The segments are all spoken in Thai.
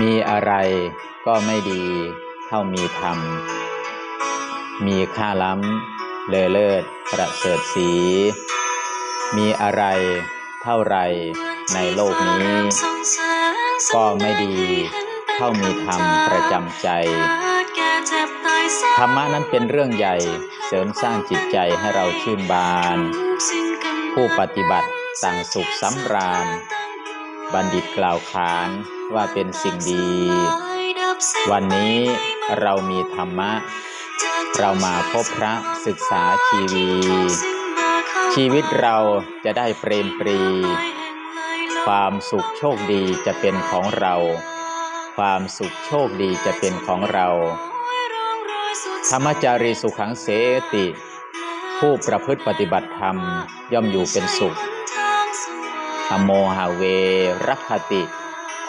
มีอะไรก็ไม่ดีเท่ามีธรรม มีค่าล้ำเลอเลิศประเสริฐสี มีอะไรเท่าไรในโลกนี้ ก็ไม่ดีเท่ามีธรรมประจำใจ ธรรมะนั้นเป็นเรื่องใหญ่เสริมสร้างจิตใจให้เราชื่นบาน ผู้ปฏิบัติต่างสุขสำราญ บัณฑิตกล่าวขาน ว่าเป็นสิ่งดี วันนี้เรามีธรรมะ เรามาพบพระศึกษาชีวี ชีวิตเราจะได้เปรมปรี ความสุขโชคดีจะเป็นของเรา ความสุขโชคดีจะเป็นของเรา ธรรมจารีสุขังเสติ ผู้ประพฤติปฏิบัติธรรมย่อมอยู่เป็นสุขอโมหาเวรักขติ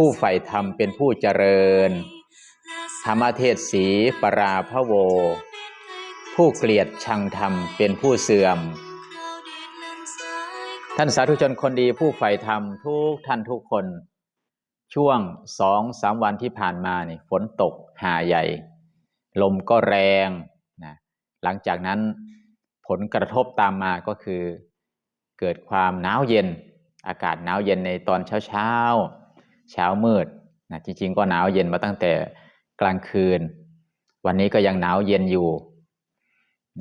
ผู้ใฝ่ธรรมเป็นผู้เจริญ ธรรมเทศสีปราพะโว ผู้เกลียดชังธรรมเป็นผู้เสื่อม ท่านสาธุชนคนดีผู้ใฝ่ธรรมทุกท่านทุกคน ช่วงสองสามวันที่ผ่านมานี่ฝนตกหาใหญ่ ลมก็แรงนะหลังจากนั้นผลกระทบตามมาก็คือ เกิดความหนาวเย็น อากาศหนาวเย็นในตอนเช้าเช้า เช้ามืดนะจริงๆ ก็หนาวเย็นมาตั้งแต่กลางคืน วันนี้ก็ยังหนาวเย็นอยู่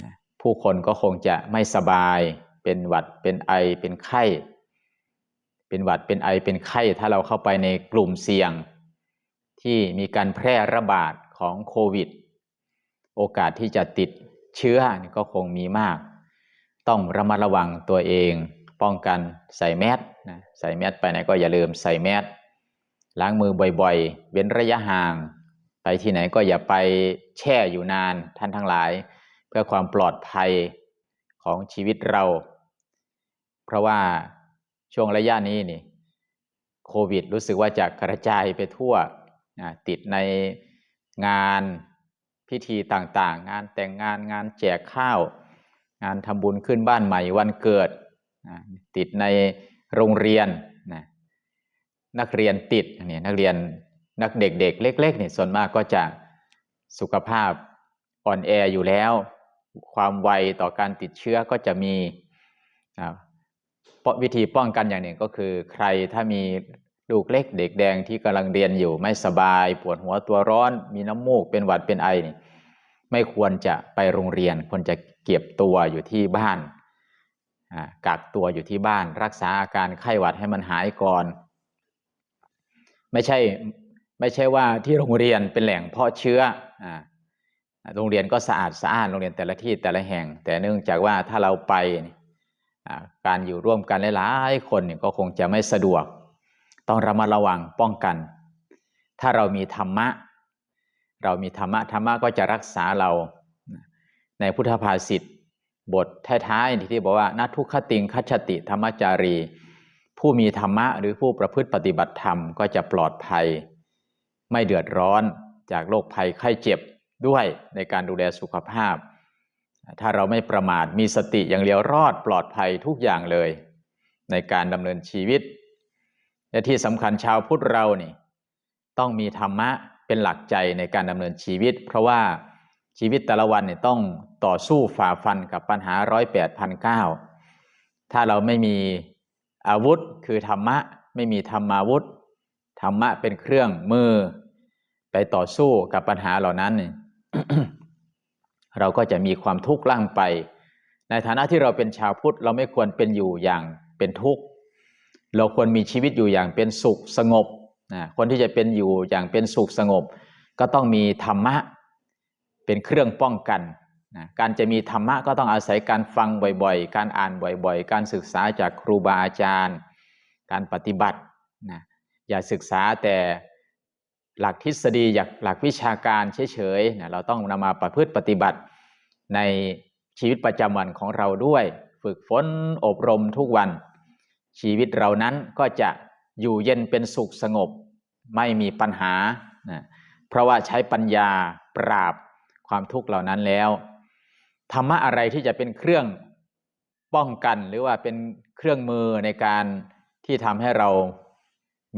นะผู้คนก็คงจะไม่สบาย เป็นหวัดเป็นไอเป็นไข้ เป็นหวัดเป็นไอเป็นไข้ ถ้าเราเข้าไปในกลุ่มเสี่ยง ที่มีการแพร่ระบาดของโควิด โอกาสที่จะติดเชื้อก็คงมีมาก ต้องระมัดระวังตัวเอง ป้องกันใส่แมสนะใส่แมสไปไหนก็อย่าลืมใส่แมส ล้างมือบ่อยๆ เว้นระยะห่าง ไปที่ไหนก็อย่าไปแช่อยู่นานท่านทั้งหลาย เพื่อความปลอดภัยของชีวิตเรา เพราะว่าช่วงระยะนี้นี่โควิดรู้สึกว่าจะกระจายไปทั่วนะติดในงานพิธีต่างๆ งานแต่งงานงานแจกข้าว งานทำบุญขึ้นบ้านใหม่วันเกิด ติดในโรงเรียน นักเรียนติดนี่นักเรียนนักเด็กๆเล็กๆเนี่ยส่วนมากก็จะสุขภาพอ่อนแออยู่แล้ว ความไวต่อการติดเชื้อก็จะมีวิธีป้องกันอย่างหนึ่งก็คือ ใครถ้ามีลูกเล็กเด็กแดงที่กำลังเรียนอยู่ไม่สบายปวดหัวตัวร้อน มีน้ำมูกเป็นหวัดเป็นไอนี่ไม่ควรจะไปโรงเรียน ควรจะเก็บตัวอยู่ที่บ้านกักตัวอยู่ที่บ้าน รักษาอาการไข้หวัดให้มันหายก่อน ไม่ใช่ไม่ใช่ว่าที่โรงเรียนเป็นแหล่งเพาะเชื้ออโรงเรียนก็สะอาดสะอาดโรงเรียนแต่ละที่แต่ละแห่ง แต่เนื่องจากว่าถ้าเราไปการอยู่ร่วมกันหลายๆคนก็คงจะไม่สะดวก ต้องระมัดระวังป้องกัน ถ้าเรามีธรรมะ เรามีธรรมะธรรมะก็จะรักษาเราในพุทธภาษิตบทท้ายๆที่บอกว่านัทุคติงคัจติธรรมจารี ผู้มีธรรมะหรือผู้ประพฤติปฏิบัติธรรมก็จะปลอดภัย ไม่เดือดร้อนจากโรคภัยไข้เจ็บด้วยในการดูแลสุขภาพ ถ้าเราไม่ประมาทมีสติอย่างเดียวรอดปลอดภัยทุกอย่างเลย ในการดำเนินชีวิต และที่สำคัญชาวพุทธเรานี่ต้องมีธรรมะเป็นหลักใจในการดำเนินชีวิต เพราะว่าชีวิตแต่ละวันเนี่ยต้องต่อสู้ฝ่าฟันกับปัญหาร้อยแปดพันเก้าถ้าเราไม่มี อาวุธคือธรรมะไม่มีธรรมาวุธ ธรรมะเป็นเครื่องมือ ไปต่อสู้กับปัญหาเหล่านั้น เราก็จะมีความทุกข์ล่างไป ในฐานะที่เราเป็นชาวพุทธเราไม่ควรเป็นอยู่อย่างเป็นทุกข์ เราควรมีชีวิตอยู่อย่างเป็นสุขสงบนะคนที่จะเป็นอยู่อย่างเป็นสุขสงบ ก็ต้องมีธรรมะเป็นเครื่องป้องกัน นะการจะมีธรรมะก็ต้องอาศัยการฟังบ่อยๆ การอ่านบ่อยๆ การศึกษาจากครูบาอาจารย์ การปฏิบัตินะอย่าศึกษาแต่หลักทฤษฎีจากหลักวิชาการเฉยๆนะเราต้องนำมาประพฤติปฏิบัติในชีวิตประจำวันของเราด้วย ฝึกฝนอบรมทุกวัน ชีวิตเรานั้นก็จะอยู่เย็นเป็นสุขสงบ ไม่มีปัญหานะเพราะว่าใช้ปัญญาปราบความทุกข์เหล่านั้นแล้ว ธรรมะอะไรที่จะเป็นเครื่องป้องกันหรือว่าเป็นเครื่องมือในการที่ทำให้เรา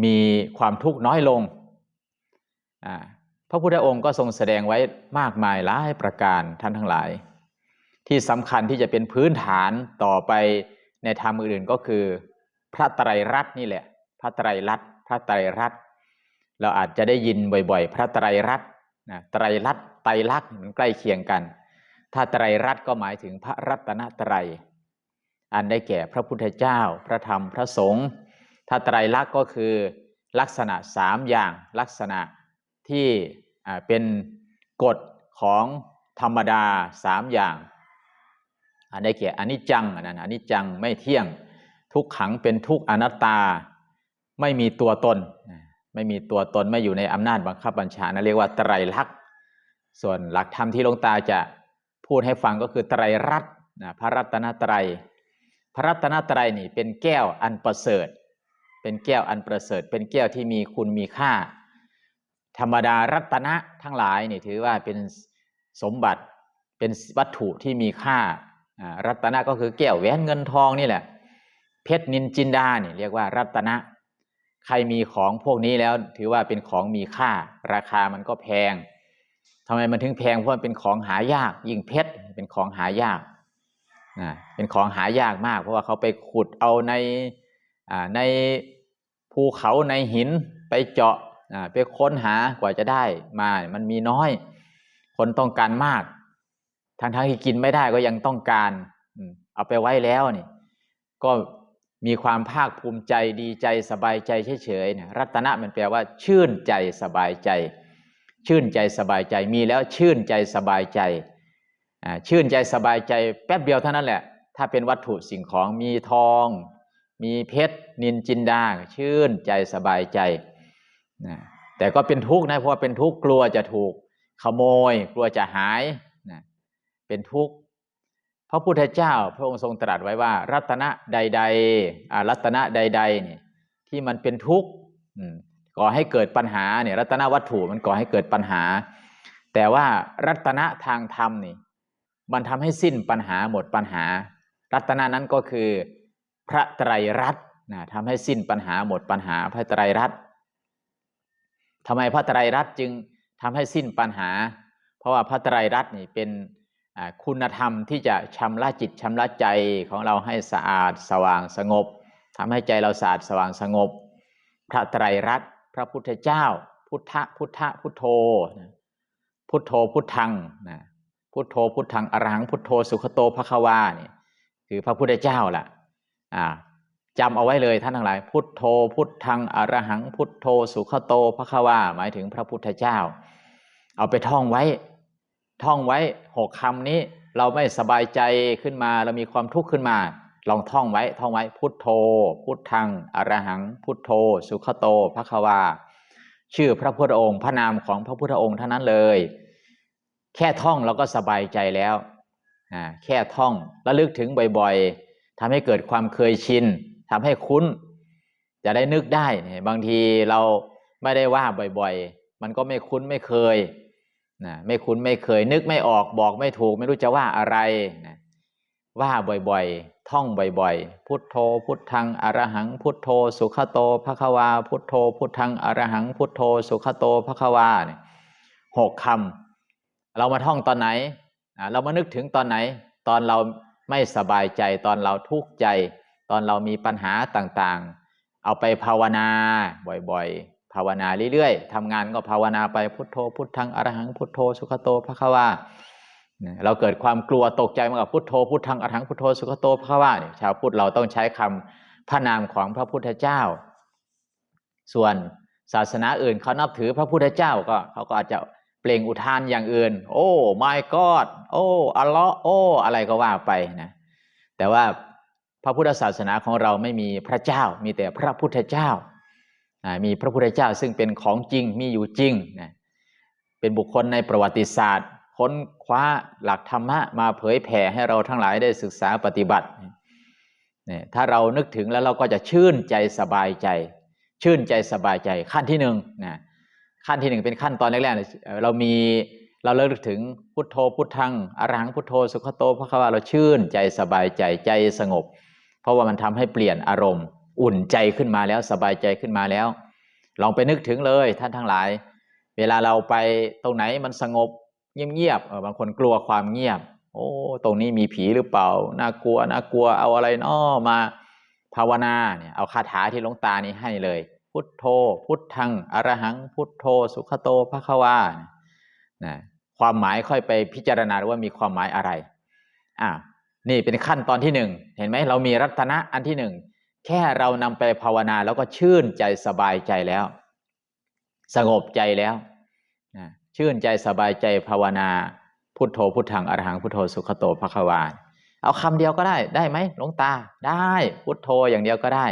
มีความทุกข์น้อยลง พระพุทธองค์ก็ทรงแสดงไว้มากมายหลายประการท่านทั้งหลาย ที่สำคัญที่จะเป็นพื้นฐานต่อไปในธรรมอื่นก็คือ พระไตรรัตน์นี่แหละ พระไตรรัตน์พระไตรรัตน์เราอาจจะได้ยินบ่อย ๆ พระไตรรัตน์นะไตรรัตน์ไตรลักษณ์มันใกล้เคียงกัน ถ้าไตรรัตน์ก็หมายถึงพระรัตนตรัย อันได้แก่พระพุทธเจ้า พระธรรม พระสงฆ์ ถ้าไตรลักษณ์ก็คือลักษณะสามอย่างลักษณะที่เป็นกฎของธรรมดาสามอย่าง อันได้แก่อนิจจังอันนั้นอนิจจังไม่เที่ยง ทุกขังเป็นทุกอนัตตา ไม่มีตัวตน ไม่มีตัวตนไม่อยู่ในอำนาจบังคับบัญชานั่นเรียกว่าไตรลักษณ์ ส่วนหลักธรรมที่ลงตาจะ พูดให้ฟังก็คือไตรรัตน์นะพระรัตนตรัย พระรัตนตรัยนี่เป็นแก้วอันประเสริฐ เป็นแก้วอันประเสริฐ เป็นแก้วที่มีคุณมีค่า ธรรมดารัตนะทั้งหลายนี่ถือว่าเป็นสมบัติเป็นวัตถุที่มีค่ารัตนะก็คือแก้วแหวนเงินทองนี่แหละ เพชรนินจินดาเนี่ยเรียกว่ารัตนะ ใครมีของพวกนี้แล้วถือว่าเป็นของมีค่า ราคามันก็แพง ทำไมมันถึงแพงเพราะมันเป็นของหายาก ยิ่งเพชรเป็นของหายากนะเป็นของหายากมาก เพราะว่าเขาไปขุดเอาในในภูเขาในหินไปเจาะไปค้นหากว่าจะได้มา มันมีน้อย คนต้องการมากทางทางที่กินไม่ได้ก็ยังต้องการเอาไปไว้แล้วนี่ ก็มีความภาคภูมิใจดีใจสบายใจเฉยๆเนี่ยรัตนะมันแปลว่าชื่นใจสบายใจ ชื่นใจสบายใจมีแล้วชื่นใจสบายใจชื่นใจสบายใจแป๊บเดียวเท่านั้นแหละ ถ้าเป็นวัตถุสิ่งของมีทอง มีเพชรนินจินดา ชื่นใจสบายใจนะแต่ก็เป็นทุกข์นะเพราะว่าเป็นทุกข์กลัวจะถูกขโมย กลัวจะหายนะเป็นทุกข์พระพุทธเจ้าพระองค์ทรงตรัสไว้ว่า รัตนะใด ๆ รัตนะใดๆนี่ที่มันเป็นทุกข์ ก่อให้เกิดปัญหาเนี่ยรัตนวัตถุมันก่อให้เกิดปัญหา แต่ว่ารัตนะทางธรรมนี่มันทำให้สิ้นปัญหาหมดปัญหา รัตนะนั้นก็คือพระไตรรัตน์นะทำให้สิ้นปัญหาหมดปัญหาพระไตรรัตน์ทำไมพระไตรรัตน์จึงทำให้สิ้นปัญหา เพราะว่าพระไตรรัตน์นี่เป็นคุณธรรมที่จะชำระจิตชำระใจของเราให้สะอาดสว่างสงบทำให้ใจเราสะอาดสว่างสงบ พระไตรรัตน์ ระพุทธเจ้า พุทธพุทธพุทโธพุทโธพุทธังนะพุทโธพุทธังอรหังพุทโธสุขโตภควาเนี่ยคือพระพุทธเจ้าล่ะอ่าจำเอาไว้เลยท่านทั้งหลาย พุทโธพุทธังอรหังพุทโธสุขโตภควาหมายถึงพระพุทธเจ้า เอาไปท่องไว้ ท่องไว้หกคำนี้เราไม่สบายใจขึ้นมาเรามีความทุกข์ขึ้นมา ลองท่องไว้ท่องไว้พุทโธ พุทธังอรหัง พุทโธ สุขโตพระควา ชื่อพระพุทธองค์พระนามของพระพุทธองค์เท่านั้นเลย แค่ท่องเราก็สบายใจแล้วแค่ท่องระลึกถึงบ่อยๆทำให้เกิดความเคยชินทำให้คุ้น จะได้นึกได้ บางทีเราไม่ได้ว่าบ่อยๆ มันก็ไม่คุ้นไม่เคยนะไม่คุ้นไม่เคยนึกไม่ออกบอกไม่ถูก ไม่รู้จะว่าอะไรนะว่าบ่อยๆ ท่องบ่อยๆ พุทโธ พุทธังอรหัง พุทโธ สุขโตภควา พุทโธ พุทธังอรหัง พุทโธ สุขโตภควาเนี่ยหกคำเรามาท่องตอนไหน เรามานึกถึงตอนไหน ตอนเราไม่สบายใจ ตอนเราทุกข์ใจ ตอนเรามีปัญหาต่างๆ เอาไปภาวนาบ่อยๆ ภาวนาเรื่อยๆทำงานก็ภาวนาไปพุทโธ พุทธังอรหัง พุทโธ สุขโตภควา เราเกิดความกลัวตกใจมากับพุทโธพุทธังอรหังพุทโธสุขโตพระว่าเนี่ยชาวพุทธเราต้องใช้คำพระนามของพระพุทธเจ้า ส่วนศาสนาอื่นเขานับถือพระพุทธเจ้าก็เขาก็อาจจะเปล่งอุทานอย่างอื่น โอ้ my god โอ้อัลลอฮ์โอ้ อะไรก็ว่าไปนะแต่ว่าพระพุทธศาสนาของเราไม่มีพระเจ้า มีแต่พระพุทธเจ้าอ่ามีพระพุทธเจ้าซึ่งเป็นของจริงมีอยู่จริงนะเป็นบุคคลในประวัติศาสตร์ ค้นคว้าหลักธรรมะมาเผยแผ่ให้เราทั้งหลายได้ศึกษาปฏิบัติเนี่ยถ้าเรานึกถึงแล้วเราก็จะชื่นใจสบายใจ ชื่นใจสบายใจขั้นที่หนึ่งนะขั้นที่หนึ่งเป็นขั้นตอนแรกๆเรามีเราเลิกถึงพุทโธพุทธังอรังพุทโธสุขโตพระควาเราชื่นใจสบายใจใจสงบ เพราะว่ามันทำให้เปลี่ยนอารมณ์ อุ่นใจขึ้นมาแล้วสบายใจขึ้นมาแล้ว ลองไปนึกถึงเลยท่านทั้งหลาย เวลาเราไปตรงไหนมันสงบ เงียบๆเออบางคนกลัวความเงียบ โอ้ตรงนี้มีผีหรือเปล่าน่ากลัวน่ากลัวเอาอะไรนอมาภาวนาเนี่ยเอาคาถาที่หลวงตานี่ให้เลย พุทโธ พุทธังอรหัง พุทโธ สุขโตภควานะความหมายค่อยไปพิจารณาว่ามีความหมายอะไรอ่านี่เป็นขั้นตอนที่หนึ่งเห็นไหมเรามีรัตนะอันที่หนึ่งแค่เรานำไปภาวนาแล้วก็ชื่นใจสบายใจแล้ว สงบใจแล้วนะ ชื่นใจสบายใจภาวนา พุทโธพุทธังอรหังพุทโธสุขโตภควาเอาคำเดียวก็ได้ได้ไหมหลวงตาได้พุทโธอย่างเดียวก็ได้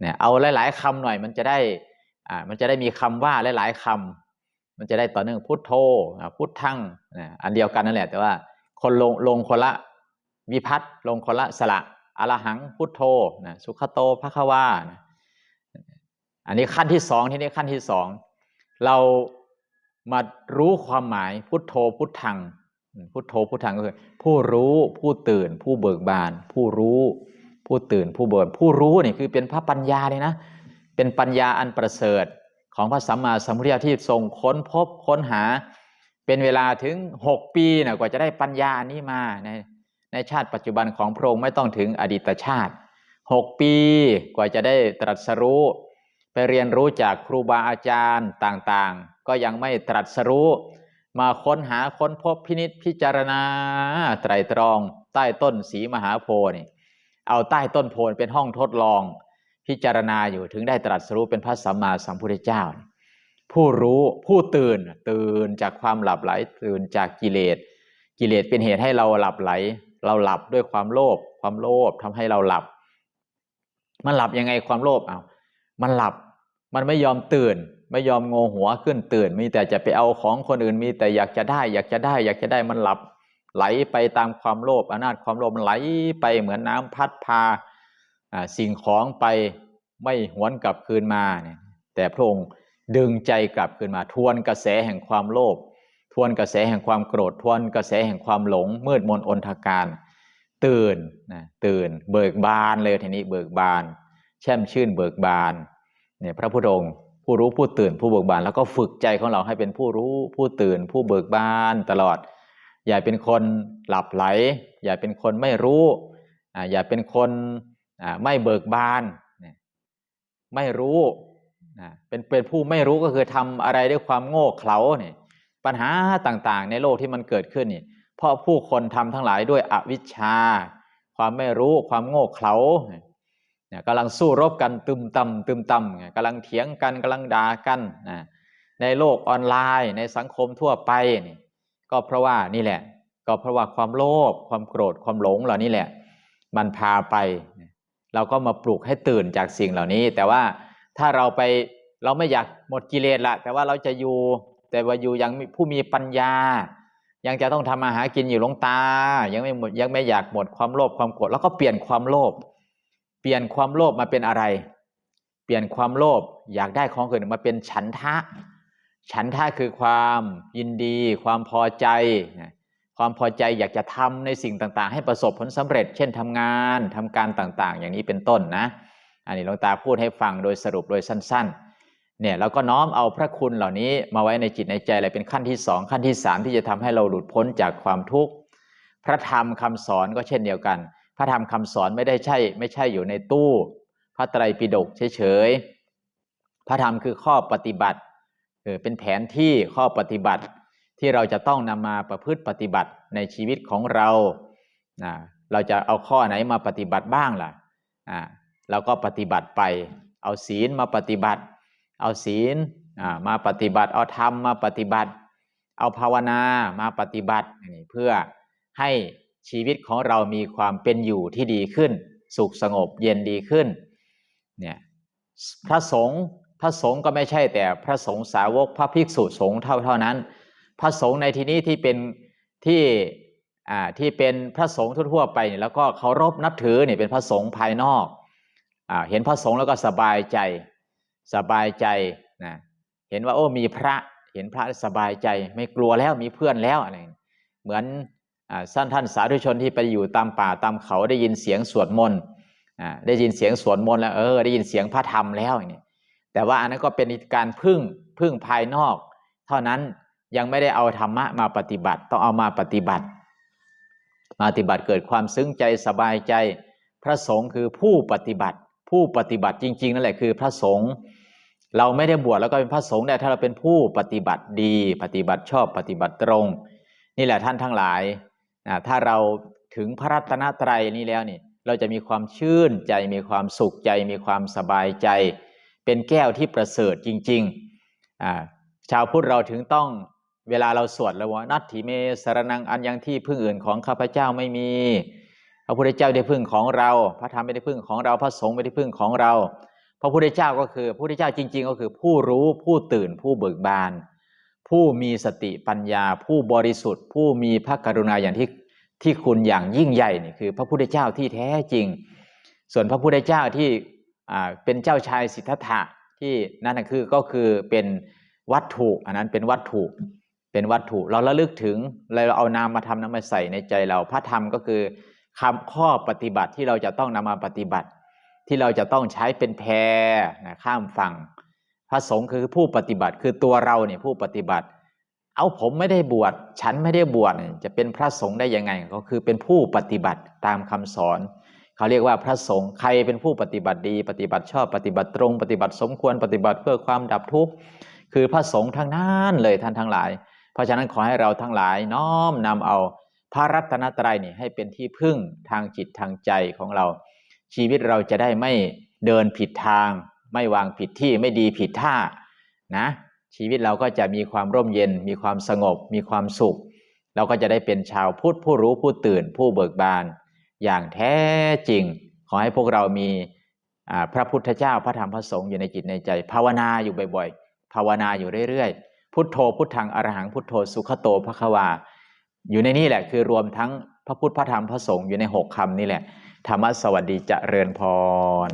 เนี่ยเอาหลาย ๆคำหน่อยมันจะได้อ่ามันจะได้มีคำว่าหลาย ๆคำมันจะได้ต่อเนื่องพุทโธพุทธังอันเดียวกันนั่นแหละ แต่ว่าคนลงลงคนละวิพัตลงคนละสระอรหังพุทโธนะสุขโตภควานะอันนี้ขั้นที่สองที่นี่ขั้นที่สองเรา มารู้ความหมายพุทโธพุทธัง พุทโธพุทธังก็คือ ผู้รู้ผู้ตื่น ผู้เบิกบาน ผู้รู้ ผู้ตื่นผู้เบิกผู้รู้นี่คือเป็นพระปัญญาเลยนะ เป็นปัญญาอันประเสริฐของพระสัมมาสัมพุทธเจ้าที่ทรงค้นพบค้นหา เป็นเวลาถึงหกปีนะกว่าจะได้ปัญญานี้มาในในชาติปัจจุบันของพระองค์ไม่ต้องถึงอดีตชาติหกปีกว่าจะได้ตรัสรู้ ไปเรียนรู้จากครูบาอาจารย์ต่างๆ ก็ยังไม่ตรัสรู้ มาค้นหาค้นพบพินิษพิจารณาไตรตรอง ใต้ต้นสีมหาโพนี่เอาใต้ต้นโพธิ์เป็นห้องทดลอง พิจารณาอยู่ถึงได้ตรัสรู้เป็นพระสัมมาสัมพุทธเจ้า ผู้รู้ผู้ตื่นตื่นจากความหลับไหลตื่นจากกิเลส กิเลสเป็นเหตุให้เราหลับไหล เราหลับด้วยความโลภความโลภทำให้เราหลับ มันหลับยังไงความโลภเอา มันหลับ มันไม่ยอมตื่น ไม่ยอมโงหัวขึ้นตื่น มีแต่จะไปเอาของคนอื่น มีแต่อยากจะได้ อยากจะได้ อยากจะได้มันหลับ ไหลไปตามความโลภอำนาจความโลภมันไหลไปเหมือนน้ำพัดพาอ่าสิ่งของไปไม่หวนกลับคืนมาเนี่ยแต่พระองค์ดึงใจกลับคืนมา ทวนกระแสแห่งความโลภทวนกระแสแห่งความโกรธทวนกระแสแห่งความหลง มืดมนอนทการ ตื่นนะตื่น เบิกบานเลยทีนี้เบิกบาน แช่มชื่นเบิกบานเนี่ยพระพุทธองค์ผู้รู้ผู้ตื่นผู้เบิกบาน แล้วก็ฝึกใจของเราให้เป็นผู้รู้ผู้ตื่น ผู้เบิกบานตลอด อย่าเป็นคนหลับไหล อย่าเป็นคนไม่รู้อ่าอย่าเป็นคนอ่าไม่เบิกบานเนี่ยไม่รู้เป็นเป็นผู้ไม่รู้ก็คือทำอะไรด้วยความโง่เขลาเนี่ยปัญหาต่างๆ ในโลกที่มันเกิดขึ้นนี่เพราะผู้คนทำทั้งหลายด้วยอวิชชา ความไม่รู้ความโง่เขลา นี่ยกำลังสู้รบกันตึมตำตึมตำเนี่ยกำลังเถียงกันกำลังด่ากันนะในโลกออนไลน์ในสังคมทั่วไปนี่ก็เพราะว่านี่แหละ ก็เพราะว่าความโลภความโกรธความหลงเหล่านี้แหละ มันพาไป เราก็มาปลุกให้ตื่นจากสิ่งเหล่านี้ แต่ว่าถ้าเราไปเราไม่อยากหมดกิเลสละแต่ว่าเราจะอยู่ แต่ว่าอยู่ยังผู้มีปัญญา ยังจะต้องทำมาหากินอยู่หลงตา ยังไม่หมดยังไม่อยากหมดความโลภความโกรธแล้วก็เปลี่ยนความโลภ เปลี่ยนความโลภมาเป็นอะไร เปลี่ยนความโลภอยากได้ของอื่นมาเป็นฉันทะ ฉันทะคือความยินดี ความพอใจ ความพอใจอยากจะทำในสิ่งต่างๆ ให้ประสบผลสำเร็จ เช่นทำงานทำการต่างๆ อย่างนี้เป็นต้นนะ อันนี้หลวงตาพูดให้ฟังโดยสรุปโดยสั้น ๆ เนี่ยเราก็น้อมเอาพระคุณเหล่านี้มาไว้ในจิตในใจอะไรเป็นขั้นที่สองขั้นที่สามที่จะทำให้เราหลุดพ้นจากความทุกข์ พระธรรมคำสอนก็เช่นเดียวกัน พระธรรมคำสอนไม่ได้ใช่ ไม่ใช่อยู่ในตู้ พระไตรปิฎกเฉยๆ พระธรรมคือข้อปฏิบัติเป็นแผนที่ข้อปฏิบัติที่เราจะต้องนำมาประพฤติปฏิบัติในชีวิตของเรา เราจะเอาข้อไหนมาปฏิบัติบ้างล่ะเราก็ปฏิบัติไป เอาศีลมาปฏิบัติ เอาศีลมาปฏิบัติ เอาธรรมมาปฏิบัติ เอาภาวนามาปฏิบัติเพื่อให้ ชีวิตของเรามีความเป็นอยู่ที่ดีขึ้น สุขสงบเย็นดีขึ้นเนี่ยพระสงฆ์พระสงฆ์ก็ไม่ใช่แต่พระสงฆ์สาวกพระภิกษุสงฆ์เท่าเท่านั้น พระสงฆ์ในที่นี้ที่เป็นที่อ่าที่เป็นพระสงฆ์ทั่วๆไปเนี่ยแล้วก็เคารพนับถือเนี่ยเป็นพระสงฆ์ภายนอกอ่าเห็นพระสงฆ์แล้วก็สบายใจสบายใจนะเห็นว่าโอ้มีพระเห็นพระสบายใจ ไม่กลัวแล้วมีเพื่อนแล้วอะไรเหมือน ท่านท่านสาธุชนที่ไปอยู่ตามป่าตามเขาได้ยินเสียงสวดมนต์ได้ยินเสียงสวดมนต์แล้วเออได้ยินเสียงพระธรรมแล้วอย่างนี้แต่ว่าอันนั้นก็เป็นการพึ่งพึ่งภายนอก เท่านั้นยังไม่ได้เอาธรรมะมาปฏิบัติต้องเอามาปฏิบัติมาปฏิบัติเกิดความซึ้งใจสบายใจ พระสงฆ์คือผู้ปฏิบัติ ผู้ปฏิบัติจริง ๆ นั่นแหละคือพระสงฆ์เราไม่ได้บวชแล้วก็เป็นพระสงฆ์แต่ถ้าเราเป็นผู้ปฏิบัติดี ปฏิบัติชอบปฏิบัติตรง นี่แหละท่านทั้งหลาย นะถ้าเราถึงพระรัตนตรัยนี้แล้วนี่เราจะมีความชื่นใจมีความสุขใจ มีความสบายใจ เป็นแก้วที่ประเสริฐจริงๆชาวพุทธเราถึงต้องเวลาเราสวดแล้วว่านัตถิเมสรนังอันยังที่พึ่งอื่นของข้าพเจ้าไม่มีพระพุทธเจ้าได้พึ่งของเรา พระธรรมไม่ได้พึ่งของเราพระสงฆ์ไม่ได้พึ่งของเรา พระพุทธเจ้าก็คือพระพุทธเจ้าจริง ๆ ก็คือผู้รู้ผู้ตื่นผู้เบิกบาน ผู้มีสติปัญญา ผู้บริสุทธิ์ ผู้มีพระกรุณาอย่างที่ที่คุณอย่างยิ่งใหญ่นี่คือ พระพุทธเจ้าที่แท้จริง ส่วนพระพุทธเจ้าที่อ่าเป็นเจ้าชายสิทธัตถะที่นั่นคือก็คือเป็นวัตถุอันนั้นเป็นวัตถุเป็นวัตถุเราระลึกถึงเราเอานามมาทำนำมาใส่ในใจเราพระธรรมก็คือคำข้อปฏิบัติที่เราจะต้องนำมาปฏิบัติ ที่เราจะต้องใช้เป็นแพนะข้ามฝั่ง พระสงฆ์คือผู้ปฏิบัติคือตัวเราเนี่ยผู้ปฏิบัติ เอาผมไม่ได้บวชฉันไม่ได้บวชจะเป็นพระสงฆ์ได้ยังไงก็คือเป็นผู้ปฏิบัติตามคำสอนเขาเรียกว่าพระสงฆ์ใครเป็นผู้ปฏิบัติดี ปฏิบัติชอบปฏิบัติตรง ปฏิบัติสมควรปฏิบัติเพื่อความดับทุกข์คือพระสงฆ์ทั้งนั้นเลยท่านทั้งหลาย เพราะฉะนั้นขอให้เราทั้งหลายน้อมนำเอาพระรัตนตรัยนี่ให้เป็นที่พึ่งทางจิตทางใจของเรา ชีวิตเราจะได้ไม่เดินผิดทาง ไม่วางผิดที่ไม่ดีผิดท่านะชีวิตเราก็จะมีความร่มเย็น มีความสงบ มีความสุข เราก็จะได้เป็นชาวพุทธผู้รู้ผู้ตื่นผู้เบิกบาน อย่างแท้จริง ขอให้พวกเรามีพระพุทธเจ้าพระธรรมพระสงฆ์อยู่ในจิตในใจ ภาวนาอยู่บ่อยๆ ภาวนาอยู่เรื่อยๆ พุทโธพุทธังอรหังพุทโธสุขโตภควา อยู่ในนี่แหละคือรวมทั้งพระพุทธพระธรรมพระสงฆ์อยู่ในหกคำนี่แหละธรรมสวัสดีเจริญพร